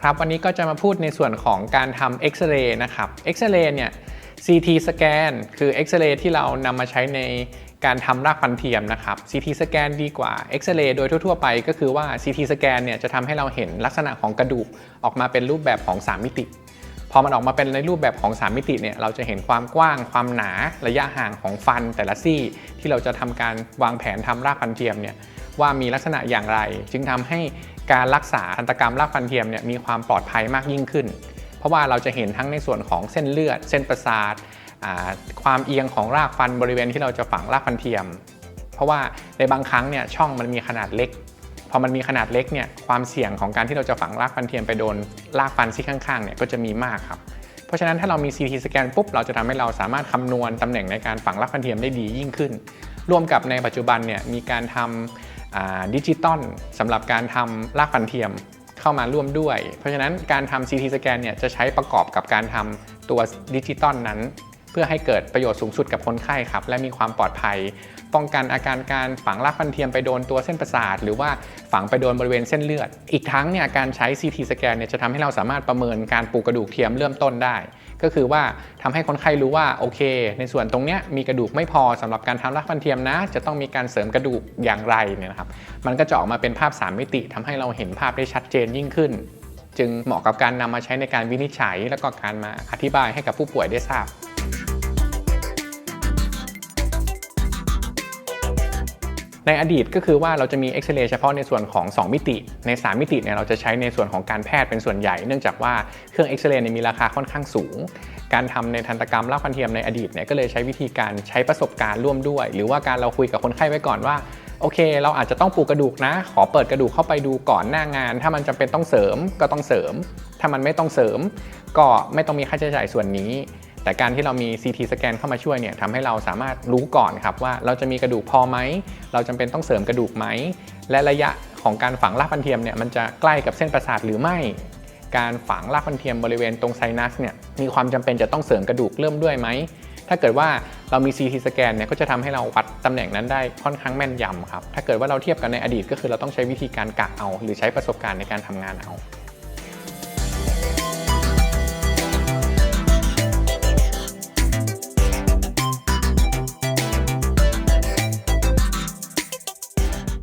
ครับวันนี้ก็จะมาพูดในส่วนของการทำเอ็กซเรย์นะครับเอ็กซเรย์เนี่ย CT สแกนคือเอ็กซเรย์ที่เรานำมาใช้ในการทำรากฟันเทียมนะครับ CT สแกนดีกว่าเอ็กซเรย์โดยทั่วๆไปก็คือว่า CT สแกนเนี่ยจะทำให้เราเห็นลักษณะของกระดูกออกมาเป็นรูปแบบของ 3 มิติ พอมันออกมาเป็นในรูปแบบของ 3 มิติเนี่ยเราจะเห็นความกว้างความหนาระยะห่างของฟันแต่ละซี่ ที่เราจะทำการวางแผนทำรากฟันเทียมเนี่ยว่ามีลักษณะอย่างไร จึงทำให้การรักษาทันตกรรมรากฟันเทียมเนี่ยมีความปลอดภัยมากยิ่งขึ้น เพราะว่าเราจะเห็นทั้งในส่วนของเส้นเลือด เส้นประสาทความเอียงของรากฟันบริเวณที่เราจะฝังรากฟันเทียม เพราะว่าในบางครั้งเนี่ยช่องมันมีขนาดเล็ก พอมันมีขนาดเล็กเนี่ยความเสี่ยงของการที่เราจะฝังรากฟันเทียมไปโดนรากฟันซี่ข้างๆเนี่ยก็จะมีมากครับเพราะฉะนั้นถ้าเรามี CT สแกนปุ๊บเราจะทำให้เราสามารถคำนวณตำแหน่งในการฝังรากฟันเทียมได้ดียิ่งขึ้น ร่วมกับในปัจจุบันเนี่ยมีการทำดิจิตอลสำหรับการทำรากฟันเทียมเข้ามาร่วมด้วย เพราะฉะนั้นการทำ CT สแกนเนี่ยจะใช้ประกอบกับการทำตัวดิจิตอลนั้น พื่อให้เกิดประโยชน์สูงสุดกับคนไข้ครับ และมีความปลอดภัย ป้องกันอาการการฝังรากฟันเทียมไปโดนตัวเส้นประสาท หรือว่าฝังไปโดนบริเวณเส้นเลือด อีกทั้งเนี่ยการใช้ CT สแกนเนี่ยจะทำให้เราสามารถประเมินการปลูกกระดูกเทียมเริ่มต้นได้ ก็คือว่าทำให้คนไข้รู้ว่าโอเค ในส่วนตรงเนี้ยมีกระดูกไม่พอสำหรับการทำรากฟันเทียมนะ จะต้องมีการเสริมกระดูกอย่างไรเนี่ยนะครับมันก็จะออกมาเป็นภาพ 3 มิติทำให้เราเห็นภาพได้ชัดเจนยิ่งขึ้นจึงเหมาะกับการนำมาใช้ในการวินิจฉัย และก็การมาอธิบายให้กับผู้ป่วยได้ทราบ ในอดีตก็คือว่าเราจะมีเอ็กซเรย์เฉพาะในส่วนของ 2 มิติ ใน 3 มิติเนี่ยเราจะใช้ในส่วนของการแพทย์เป็นส่วนใหญ่ เนื่องจากว่าเครื่องเอ็กซเรย์มีราคาค่อนข้างสูง การทำในทันตกรรมรากฟันเทียมในอดีตเนี่ยก็เลยใช้วิธีการใช้ประสบการณ์ร่วมด้วย หรือว่าการเราคุยกับคนไข้ไว้ก่อนว่าโอเค เราอาจจะต้องปูกกระดูกนะ ขอเปิดกระดูกเข้าไปดูก่อนหน้างาน ถ้ามันจำเป็นต้องเสริมก็ต้องเสริม ถ้ามันไม่ต้องเสริม ก็ไม่ต้องมีค่าใช้จ่ายส่วนนี้ แต่การที่เรามี CT สแกนเข้ามาช่วยเนี่ยทำให้เราสามารถรู้ก่อนครับว่าเราจะมีกระดูกพอไหม เราจำเป็นต้องเสริมกระดูกไหม และระยะของการฝังรากฟันเทียมเนี่ยมันจะใกล้กับเส้นประสาทหรือไม่ การฝังรากฟันเทียมบริเวณตรงไซนัสเนี่ยมีความจำเป็นจะต้องเสริมกระดูกเริ่มด้วยไหม ถ้าเกิดว่าเรามี CT สแกนเนี่ยก็จะทำให้เราวัดตำแหน่งนั้นได้ค่อนข้างแม่นยำครับ ถ้าเกิดว่าเราเทียบกันในอดีตก็คือเราต้องใช้วิธีการกะเอา หรือใช้ประสบการณ์ในการทำงานเอา